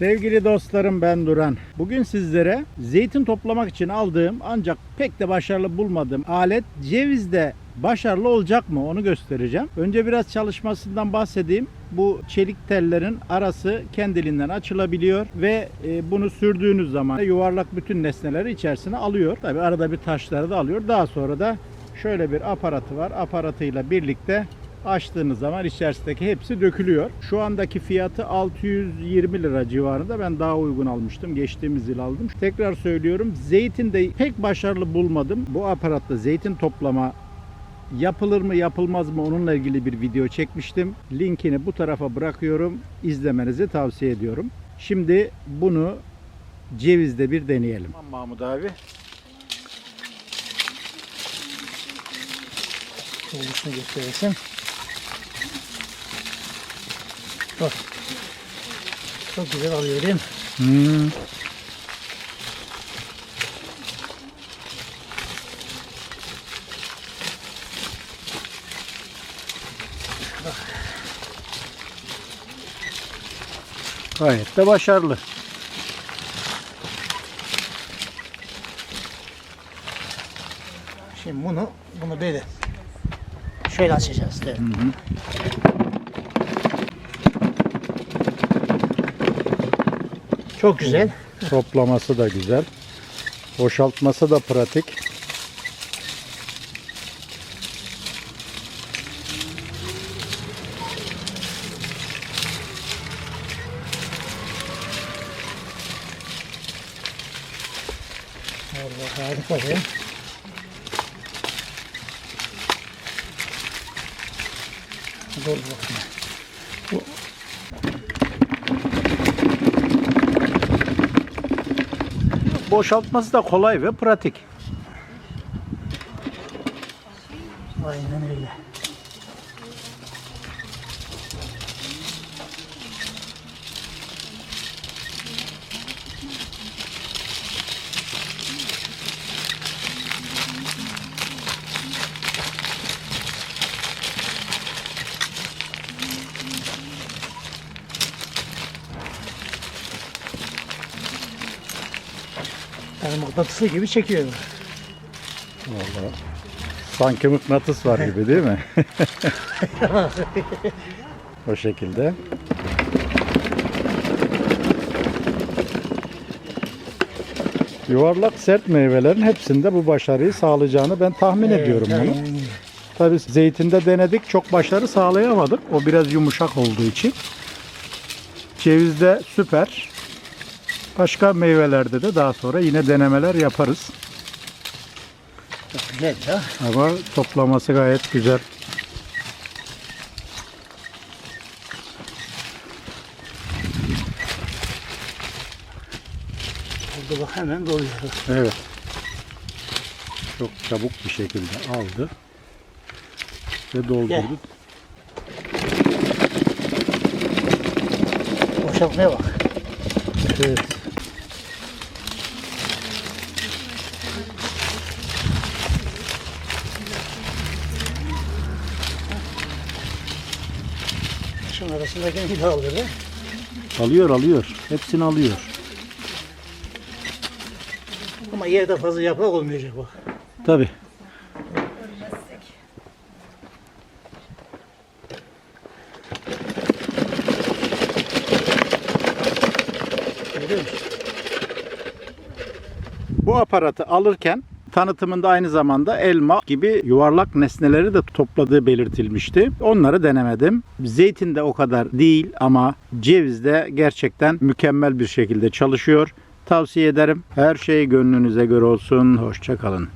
Sevgili dostlarım ben Duran. Bugün sizlere zeytin toplamak için aldığım ancak pek de başarılı bulmadığım alet cevizde başarılı olacak mı onu göstereceğim. Önce biraz çalışmasından bahsedeyim. Bu çelik tellerin arası kendiliğinden açılabiliyor ve e, bunu sürdüğünüz zaman yuvarlak bütün nesneleri içerisine alıyor. Tabi arada bir taşları da alıyor. Daha sonra da şöyle bir aparatı var. Aparatıyla birlikte açtığınız zaman içerisindeki hepsi dökülüyor. Şu andaki fiyatı 620 lira civarında. Ben daha uygun almıştım. Geçtiğimiz yıl aldım. Tekrar söylüyorum. Zeytinde pek başarılı bulmadım. Bu aparatla zeytin toplama yapılır mı yapılmaz mı onunla ilgili bir video çekmiştim. Linkini bu tarafa bırakıyorum. İzlemenizi tavsiye ediyorum. Şimdi bunu cevizde bir deneyelim. Tamam Mahmut abi. Oluşunu gösterirsin. Bak. Çok güzel alıyor değil mi? Hmm. Gayet de başarılı. Şimdi bunu bunu böyle şöyle açacağız değil mi? Çok güzel. Toplaması da güzel. Boşaltması da pratik. Allah harika ya. Dur bakayım. Boşaltması da kolay ve pratik. Aynen öyle. Yani mıknatısı gibi çekiyor. Vallahi sanki mıknatıs var gibi değil mi? o şekilde. Yuvarlak sert meyvelerin hepsinde bu başarıyı sağlayacağını ben tahmin ediyorum bunu. aynen. Tabii zeytinde denedik çok başarı sağlayamadık. O biraz yumuşak olduğu için. Cevizde süper. Başka meyvelerde de daha sonra yine denemeler yaparız. Çok güzel ya. Ama toplaması gayet güzel. Burada bak hemen doluyor. Evet. Çok çabuk bir şekilde aldı. Ve doldurdu. Boşaltmaya bak. Evet. Şunun arasındakini bir daha alır. Alıyor alıyor. Hepsini alıyor. Ama yerde fazla yaprak olmayacak bak. Tabi. Bu aparatı alırken tanıtımında aynı zamanda elma gibi yuvarlak nesneleri de topladığı belirtilmişti. Onları denemedim. Zeytin de o kadar değil ama ceviz de gerçekten mükemmel bir şekilde çalışıyor. Tavsiye ederim. Her şey gönlünüze göre olsun. Hoşçakalın.